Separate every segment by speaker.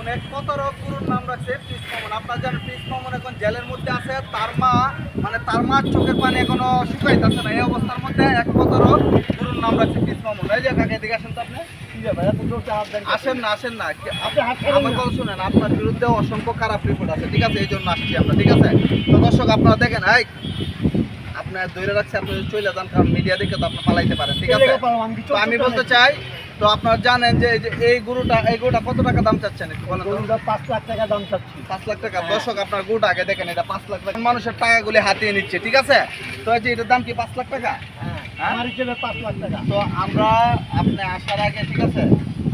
Speaker 1: মামুন এক কত রক গুরুর নাম রাখছে পিস মামুন। আপনার জানেন পিস মামুন এখন জেলের মধ্যে আছে তার মা মানে তার মার চোখের পানি এখনও শুকাইতেছে না। এই অবস্থার মধ্যে এক কত রক গুরুর নাম রাখছে পিস মামুন। এই যে কাকে দিকে আসেন তো আপনি। আসেন না আসেন না। আমার কথা শুনেন আপনার বিরুদ্ধে অসংখ্য খারাপ রিপোর্ট আছে ঠিক আছে? এই জন্য আসছি আমরা ঠিক আছে? তো দর্শক আপনারা দেখেন এই আপনার ধরে রাখছে আপনি চলে যান কারণ মিডিয়া দেখে তো আপনি পালাইতে পারেন ঠিক আছে? আমি বলতে চাই তো আপনারা জানেন যে এই যে এই গরুটা এই গরুটা কত টাকা দাম চাচ্ছেন
Speaker 2: পাঁচ লাখ টাকা দাম চাচ্ছি।
Speaker 1: পাঁচ লাখ টাকা।
Speaker 2: হ্যাঁ।
Speaker 1: দর্শক আপনার গরুটা আগে দেখেন এটা পাঁচ লাখ টাকা। মানুষের টাকাগুলি হাতিয়ে নিচ্ছে ঠিক আছে? তো এই যে এটার দাম কি পাঁচ লাখ টাকা? হ্যাঁ?
Speaker 2: আমার হিসেবে পাঁচ লাখ টাকা।
Speaker 1: তো আমরা আপনি আসার আগে ঠিক আছে?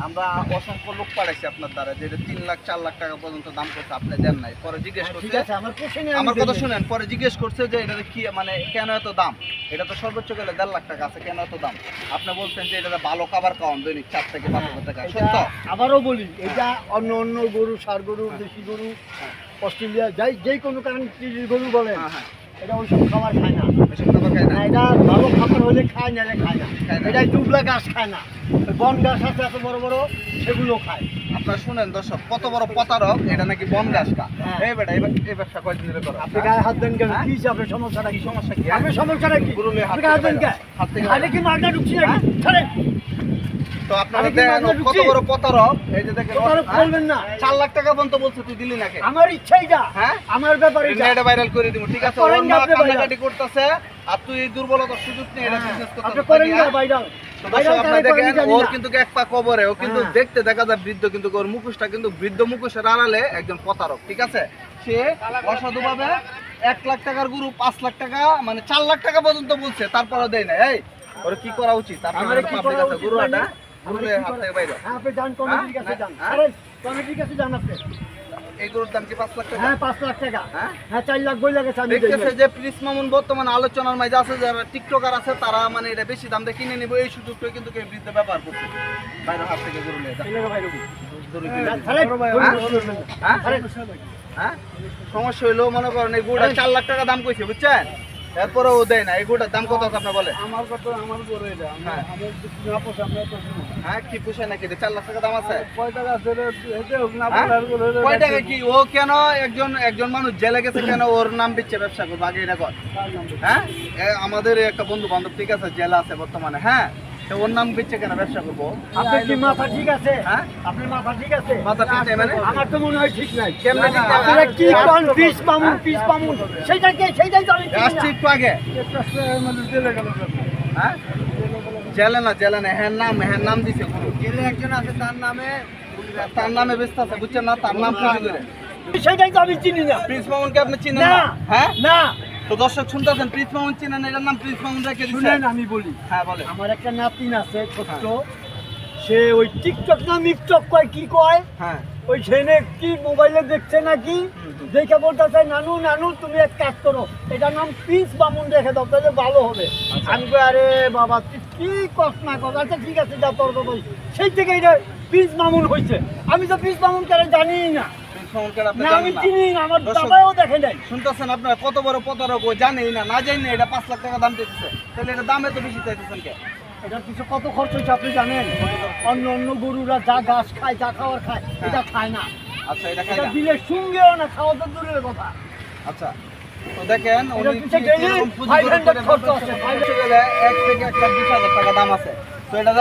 Speaker 1: আমরা অসংখ্য লোক পাঠাইছি আপনার দ্বারা যে এটা তিন লাখ চার লাখ টাকা পর্যন্ত দাম করছে আপনি দেন নাই। পরে জিজ্ঞেস
Speaker 2: হ্যাঁ,
Speaker 1: করছে
Speaker 2: আমার
Speaker 1: কথা শুনেন পরে জিজ্ঞেস করছে যে এটা কি মানে কেন এত দাম? এটা তো সর্বোচ্চ গেলে দেড় লাখ টাকা আছে কেন এত দাম? আপনি বলছেন যে এটা ভালো খাবার খাওয়ান দৈনিক চার থেকে পাঁচ হাজার টাকা। সত্য?
Speaker 2: আবারও বলি এটা অন্য অন্য গরু সার গরু দেশি গরু অস্ট্রেলিয়া যাই যে কোনো কারণ গরু বলে
Speaker 1: হ্যাঁ হ্যাঁ।
Speaker 2: এটা ওইসব খাবার খায় না।
Speaker 1: এসব খাবার খায় না।
Speaker 2: এটা ভালো খাবার হলে খায় না খায় না। এটা ডুবলা গাছ খায় না। বন গাছ আছে এত বড় বড় সেগুলো খায়।
Speaker 1: আপনারা শুনেন দর্শক কত বড় প্রতারক এটা নাকি বন গাছ কা?
Speaker 2: হ্যাঁ।
Speaker 1: এই বেটা এই ব্যবসা কয়দিন ধরে করো?
Speaker 2: আপনি গায়ে হাত দেন কেন?
Speaker 1: হ্যাঁ?
Speaker 2: কি আপনার সমস্যাটা? কি
Speaker 1: সমস্যা কি?
Speaker 2: আপনার সমস্যাটা কি?
Speaker 1: হাত
Speaker 2: আপনি দেন
Speaker 1: থেকে
Speaker 2: কে?
Speaker 1: হাত থেকে
Speaker 2: আরে কি মার্কা ঢুকছি নাকি? ছাড়েন।
Speaker 1: তো আপনারা দেখেন কত বড় প্রতারক এই যে দেখেন
Speaker 2: প্রতারক
Speaker 1: হ্যাঁ?
Speaker 2: বলবেন না।
Speaker 1: চার লাখ টাকা পর্যন্ত বলছে তুই দিলি নাকি?
Speaker 2: আমার ইচ্ছাই যা।
Speaker 1: হ্যাঁ?
Speaker 2: আমার ব্যাপারে যা।
Speaker 1: নেটে ভাইরাল করে দিব ঠিক আছে?
Speaker 2: করেন
Speaker 1: ওর
Speaker 2: না
Speaker 1: মা কান্নাকাটি করতেছে আর তুই এই দুর্বলতার সুযোগ নিয়ে এটা বিজনেস
Speaker 2: আপনি করেন না
Speaker 1: হ্যাঁ?
Speaker 2: ভাইরাল।
Speaker 1: তো দর্শক আপনারা দেখেন ওর কিন্তু এক পা কবরে ও কিন্তু
Speaker 2: হ্যাঁ।
Speaker 1: দেখতে দেখা যায় বৃদ্ধ কিন্তু ওর মুখোশটা কিন্তু বৃদ্ধ মুখোশের আড়ালে একজন প্রতারক ঠিক আছে? সে অসাধুভাবে এক লাখ টাকার গুরু পাঁচ লাখ টাকা মানে চার লাখ টাকা পর্যন্ত বলছে তারপরে দেয় না। এই ওর কি করা উচিত? আপনার গুরু
Speaker 2: মানে? হ্যাঁ আপনি যান কমিটির কাছে
Speaker 1: হ্যাঁ?
Speaker 2: যান।
Speaker 1: হ্যাঁ?
Speaker 2: কমিটির কাছে যান আপনি।
Speaker 1: এই দাম কি পাঁচ লাখ টাকা?
Speaker 2: হ্যাঁ পাঁচ লাখ টাকা।
Speaker 1: হ্যাঁ?
Speaker 2: হ্যাঁ চার লাখ বই লাগে
Speaker 1: দেখতেছে যে প্রিন্স মামুন বর্তমান আলোচনার মাঝে আছে যারা টিকটকার আছে তারা মানে এটা বেশি দাম দিয়ে কিনে নিবে। এই সুযোগটা কিন্তু কেউ বৃদ্ধ ব্যবহার করছে। হাত থেকে গরু নিয়ে সমস্যা হইল মনে করেন এই গুড়া চার লাখ টাকা দাম কইছে বুঝছেন? এরপরে ও দেয় না এই দাম কত আছে আপনার বলে
Speaker 2: আমার কত আমার বলে এটা
Speaker 1: হ্যাঁ। হ্যাঁ কি পুষে নাকি চার লাখ টাকা দাম আছে।
Speaker 2: কয় টাকা আছে
Speaker 1: হ্যাঁ? কয় টাকা কি? ও কেন একজন একজন মানুষ জেলে গেছে কেন? ওর নাম দিচ্ছে ব্যবসা করব আগে এটা কর। হ্যাঁ? আমাদের একটা বন্ধু বান্ধব ঠিক আছে জেলা আছে বর্তমানে হ্যাঁ? তো ওর নাম দিচ্ছে কেন? ব্যবসা করব?
Speaker 2: আপনার কি মাথা ঠিক আছে?
Speaker 1: হ্যাঁ?
Speaker 2: আপনার মাথা ঠিক আছে?
Speaker 1: মাথা ঠিক নেই মানে?
Speaker 2: আমার তো মনে হয় ঠিক নাই।
Speaker 1: কেমনে ঠিক নাই?
Speaker 2: আপনারা কি কোন? পিস পামুন পিস পামুন সেইটা কে? সেইটাই তো আমি চিনি না।
Speaker 1: হ্যাঁ? জেলে না জেলে না হ্যাঁ নাম হ্যাঁ নাম দিছে। গুরু
Speaker 2: জেলে একজন আছে তার নামে
Speaker 1: তার নামে ব্যস্ত আছে বুঝছেন না? তার নাম পুঁজি করে।
Speaker 2: সেইটাই তো আমি চিনি না।
Speaker 1: প্রিন্স মামুনকে আপনি চিনেন
Speaker 2: না?
Speaker 1: হ্যাঁ?
Speaker 2: না।
Speaker 1: তো দর্শক শুনতেছেন? প্রিন্স মামুন চিনেন এটার নাম প্রিন্স মামুন রেখে
Speaker 2: শুনেন আমি বলি।
Speaker 1: হ্যাঁ বলে
Speaker 2: আমার একটা নাতিন আছে ছোট্ট। সে ওই টিকটক না মিকটক কয় কি কয়?
Speaker 1: হ্যাঁ।
Speaker 2: ওই ছেলে কি মোবাইলে দেখছে নাকি। দেখে বলতেছে নানু নানু তুমি এক কাজ করো। এটার নাম পিস বামুন রেখে দাও তাহলে ভালো হবে। আমি কই, আরে বাবা তুই কি কষ্ট না কর। আচ্ছা ঠিক আছে যা তোর কথা। সেই থেকে এটা পিস মামুন হয়েছে আমি তো পিস মামুন কেন জানি না।
Speaker 1: প্রিন্স আপনি জানেন না।
Speaker 2: চিনি আমার
Speaker 1: দর্শক-
Speaker 2: দেখে নাই।
Speaker 1: শুনতেছেন আপনারা কত বড় প্রতারক ও জানেই না না জানি এটা পাঁচ লাখ টাকা দাম দিতেছে তাহলে এটা দাম এত বেশি চাইতেছেন কে?
Speaker 2: এটার পিছনে কত খরচ হয়েছে আপনি জানেন? অন্য অন্য গরুরা যা ঘাস খায় যা খাবার খায় এটা খায় না।
Speaker 1: আচ্ছা এটা খাই না।
Speaker 2: দিলে সঙ্গেও না খাওয়া তো দূরের কথা।
Speaker 1: আচ্ছা তো দেখেন উনি
Speaker 2: পিছে
Speaker 1: কি-
Speaker 2: daily
Speaker 1: কীরকম পুঁজি
Speaker 2: 500 খরচ আছে,
Speaker 1: এক থেকে এক লাখ বিশ হাজার টাকা দাম আছে। তো এটা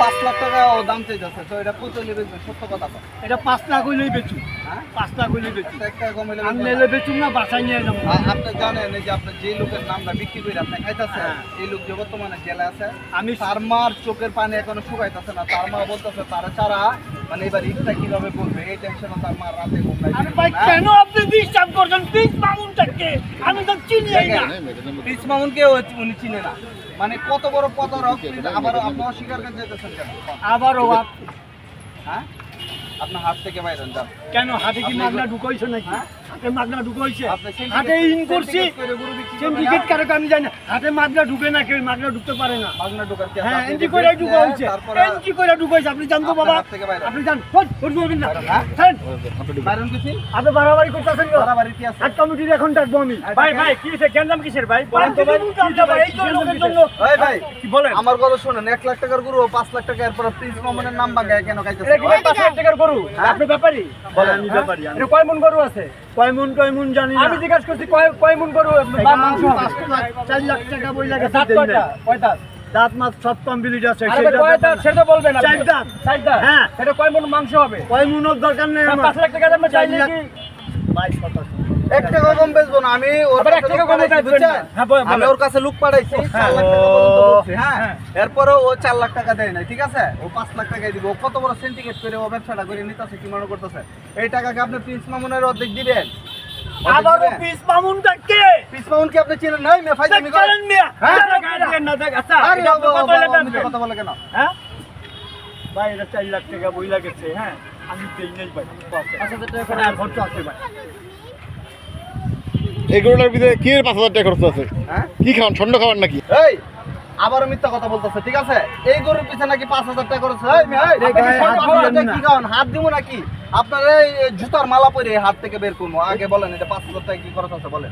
Speaker 1: পাঁচ লাখ টাকা ও দাম চাইতেছে তো এটা পুতুলি বেচবে? সত্য কথা
Speaker 2: এটা পাঁচ লাখ হইলেই বেচু
Speaker 1: হ্যাঁ?
Speaker 2: পাঁচ লাখ হইলেই বেচু
Speaker 1: একটা টাকা কম হইলে
Speaker 2: আমি
Speaker 1: বেচবে না।
Speaker 2: বেচুম না বাসায় নিয়ে যাব।
Speaker 1: আ- আপনি জানেন যে লোকের নামটা বিক্রি করে আপনি খাইতেছেন
Speaker 2: হ্যাঁ।
Speaker 1: এই লোক যে বর্তমানে জেলা আছে
Speaker 2: আমি
Speaker 1: সারমার চোখের পানি এখনও শুকাইতেছে না তার মা বলতেছে তারা ছাড়া মানে এবার ঈদটা কীভাবে বলবে এই টেনশনে তার মা রাতে ঘুম নাই।
Speaker 2: আরে ভাই কেন আপনি ডিস্টার্ব করছেন? প্লিজ মামুনটাকে আমি তো চিনি না।
Speaker 1: পিস মামুনকে উনি চিনে না। মানে কত বড় প্রতারক আবারও আপনি অস্বীকার করে যেতেছেন কেন?
Speaker 2: আবারও
Speaker 1: হ্যাঁ? আপনার হাত থেকে বাইরে যান।
Speaker 2: কেন হাতে কি মামলা ঢুকাইছো নাকি?
Speaker 1: হ্যাঁ?
Speaker 2: হাটে মাগনা ঢুকে হয়েছে।
Speaker 1: আপনি syndicate-
Speaker 2: হাটে ইন করছি
Speaker 1: করে
Speaker 2: সিন্ডিকেট
Speaker 1: হ্যাঁ?
Speaker 2: আমি জানি হাটে ঢুকে না কেউ ঢুকতে পারে না।
Speaker 1: ঢোকার
Speaker 2: হ্যাঁ করে হয়েছে। এন্ট্রি করে ঢুকে হয়েছে। আপনি জানতো
Speaker 1: আপনার
Speaker 2: বাবা। আপনি জান না।
Speaker 1: হ্যাঁ?
Speaker 2: আপনি বাড়াবাড়ি করতেছেন গো।
Speaker 1: বাড়াবাড়ি কি আছে?
Speaker 2: হাট কমিটির এখন ডাকবো আমি।
Speaker 3: ভাই ভাই কি কিসের ভাই? বলেন তো ভাই।
Speaker 2: এই তো লোকের জন্য
Speaker 1: ওই ভাই,
Speaker 3: কি বলেন
Speaker 1: আমার কথা শুনেন এক লাখ টাকার গরু পাঁচ লাখ টাকা এরপর প্রিন্স মামুনের নাম ভাঙায় কেন খাইতেছে
Speaker 3: পাঁচ লাখ টাকার গরু? আপনি ব্যাপারী?
Speaker 2: বলেন,
Speaker 3: আমি
Speaker 2: হ্যাঁ?
Speaker 3: ব্যাপারী কয় মন গরু আছে?
Speaker 2: কয়মন কয়মন জানি না।
Speaker 3: আমি জিজ্ঞাসা করছি কয় কয় মন
Speaker 2: করব চার লাখ টাকা বই লাগে
Speaker 3: কয় দাঁত
Speaker 2: মাছ সব কমপ্লিট আছে সেটা
Speaker 3: কয় বলবেন
Speaker 2: চার দাঁত।
Speaker 3: চার দাঁত
Speaker 2: হ্যাঁ।
Speaker 3: সেটা কয় মন মাংস হবে?
Speaker 2: কয়মনের দরকার নেই
Speaker 3: পাঁচ লাখ টাকা দাম
Speaker 2: চার লাখ।
Speaker 3: কি?
Speaker 2: শতাংশ।
Speaker 1: এক টাকা কম বেচবো না। আমি ওর কাছে লোক পাঠাইছি।
Speaker 3: হ্যাঁ, বলেন,
Speaker 1: আমি ওর কাছে লোক পাঠাইছি চার লাখ টাকা পর্যন্ত বলছি, হ্যাঁ। এরপরে ও চার লাখ টাকা দেয় নাই ঠিক আছে? ও পাঁচ লাখ টাকাই দিব। ও কত বড় সিন্ডিকেট করে ও ব্যবসাটা করে নিতেছে কি মনে করতেছে? এই টাকাকে আপনি প্রিন্স মামুনের অর্ধেক দিবেন।
Speaker 2: আবারও পিস মামুনটা কে?
Speaker 1: আপনি চিনেন? নাই মে
Speaker 2: মিয়া।
Speaker 1: হ্যাঁ?
Speaker 3: না দেখ আচ্ছা
Speaker 1: আরে কথা বলে কেন?
Speaker 3: হ্যাঁ?
Speaker 2: ভাই এটা চার লাখ টাকা বই লাগেছে হ্যাঁ? আমি দেই নাই ভাই
Speaker 3: পাঁচ হাজার টাকা করে
Speaker 2: হ্যাঁ খরচ আছে ভাই।
Speaker 4: এই গরুটার ভিতরে কি পাঁচ হাজার টাকা খরচ আছে?
Speaker 1: হ্যাঁ?
Speaker 4: কি খাওয়ান? ষণ্ড খাওয়ান নাকি?
Speaker 1: এই আবারও মিথ্যা কথা বলতেছে ঠিক আছে? এই গরুর পিছনে নাকি পাঁচ হাজার টাকা খরচ হয়? কি খাওয়ান? হাত দিব নাকি? আপনার এই জুতার মালা পরে হাত থেকে বের করব। আগে বলেন এটা পাঁচ হাজার টাকা কি খরচ আছে বলেন।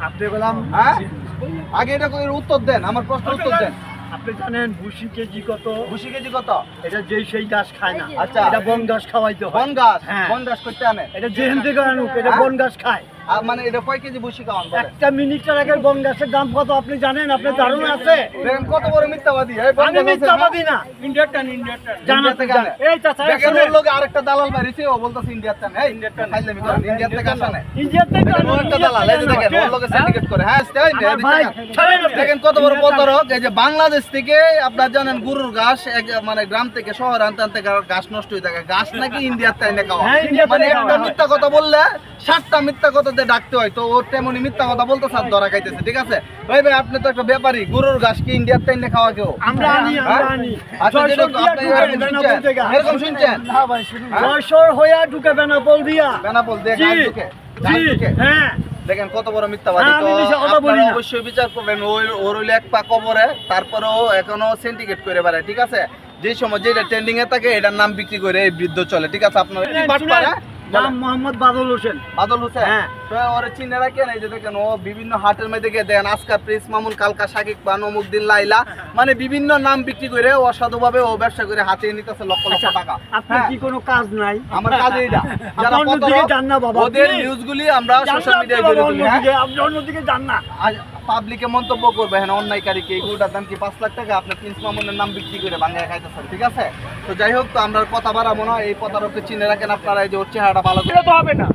Speaker 1: হ্যাঁ? আগে এটা করে উত্তর দেন আমার প্রশ্ন উত্তর দেন।
Speaker 2: আপনি জানেন ভুসি কেজি কত?
Speaker 1: ভুসি কেজি কত?
Speaker 2: এটা যেই সেই ঘাস খায় না।
Speaker 1: আচ্ছা।
Speaker 2: এটা বন ঘাস খাওয়াইতে হয়।
Speaker 1: বন গাছ
Speaker 2: হ্যাঁ।
Speaker 1: বন গাছ করতে আনে।
Speaker 2: এটা যেহেন থেকে আনুক এটা? বন ঘাস খায়।
Speaker 1: মানে এটা কয় কেজি খাওয়ান
Speaker 2: একটা মিনিটের আগে দাম কত? আপনি জানেন? আপনার ধারণা আছে?
Speaker 1: কত বড় মিথ্যাবাদী।
Speaker 2: আমি মিথ্যাবাদী না।
Speaker 3: ইন্ডিয়াটান ইন্ডিয়াটান
Speaker 2: জানা।
Speaker 1: থেকে
Speaker 3: এই চাচা
Speaker 1: লগে আরেকটা দালাল বাড়িছে ও বলতেছে ইন্ডিয়ার টান। এই ইন্ডিয়ার টান। ফাইজলামি করেন ইন্ডিয়ার থেকে আসা নাই।
Speaker 2: ইন্ডিয়া থেকে
Speaker 1: ও একটা দালাল, এই দেখেন, ওর syndicate করে। হ্যাঁ,
Speaker 2: ভাই,
Speaker 1: দেখেন। কত বড় প্রতারক, এই যে বাংলাদেশ থেকে আপনার জানেন গরুর ঘাস মানে গ্রাম থেকে শহর আনতে আনতে ঘাস নষ্ট হয়ে থাকে। ঘাস নাকি ইন্ডিয়ার তাইনে খাওয়া।
Speaker 2: হ্যাঁ, ইন্ডিয়ার
Speaker 1: মানে একটা মিথ্যা কথা বললে সাতটা মিথ্যা কথা দিয়ে ডাকতে হয় তো ওর তেমনি মিথ্যা কথা বলতে সাত ধরা খাইতেছে ঠিক আছে? ভাই ভাই আপনি তো একটা ব্যাপারী গরুর ঘাস কি ইন্ডিয়ার তাইনে খাওয়া কেউ?
Speaker 2: আমরা আনি আমরা
Speaker 1: হ্যাঁ?
Speaker 2: আনি।
Speaker 1: আচ্ছা, এরকম শুনছেন? হ্যাঁ?
Speaker 2: জয়সর হইয়া ঢুকে বেনাপোল দিয়া।
Speaker 1: বেনাপোল দিয়ে ঘাস ঢুকে ঘাস
Speaker 2: জি,
Speaker 1: ঢুকে।
Speaker 2: হ্যাঁ।
Speaker 1: দেখেন কত বড় মিথ্যাবাদী। অবশ্যই বিচার করবেন ওর হইলে এক পা কবরে তারপরেও এখনও সিন্ডিকেট করে বেড়ায় ঠিক আছে? যে সময় যেটা ট্রেন্ডিং এ থাকে এটার নাম বিক্রি করে এই বৃদ্ধ চলে ঠিক আছে? আপনার।
Speaker 2: নাম মোহাম্মদ বাদল হোসেন।
Speaker 1: বাদল হোসেন?
Speaker 2: হ্যাঁ।
Speaker 1: তো ওরা চিনে রাখেন এই যে দেখেন ও বিভিন্ন হাটের মধ্যে গিয়ে দেন আজকা প্রিন্স মামুন কালকা শাকিক বান অমুকদিন লাইলা মানে বিভিন্ন নাম বিক্রি করে অসাধুভাবে ও ব্যবসা করে হাতে নিতেছে লক্ষ লক্ষ টাকা।
Speaker 2: আপনার
Speaker 1: হ্যাঁ।
Speaker 2: কি কোনো কাজ নাই?
Speaker 1: আমার কাজ এইটা। যারা ওদের নিউজগুলি আমরা সোশ্যাল মিডিয়ায় করি
Speaker 2: আপনি অন্যদিকে যান না।
Speaker 1: পাবলিকে মন্তব্য করবে হ্যাঁ অন্যায়কারীকে এই গরুটার দাম কি পাঁচ লাখ টাকা? আপনি প্রিন্স মামুনের নাম বিক্রি করে বাংলায় খাইতেছেন, ঠিক আছে? তো যাই হোক, তো আমরা কথা বাড়াবো না, এই প্রতারককে চিনে রাখেন আপনারা, এই যে ওর চেহারাটা ভালো
Speaker 3: হবে না।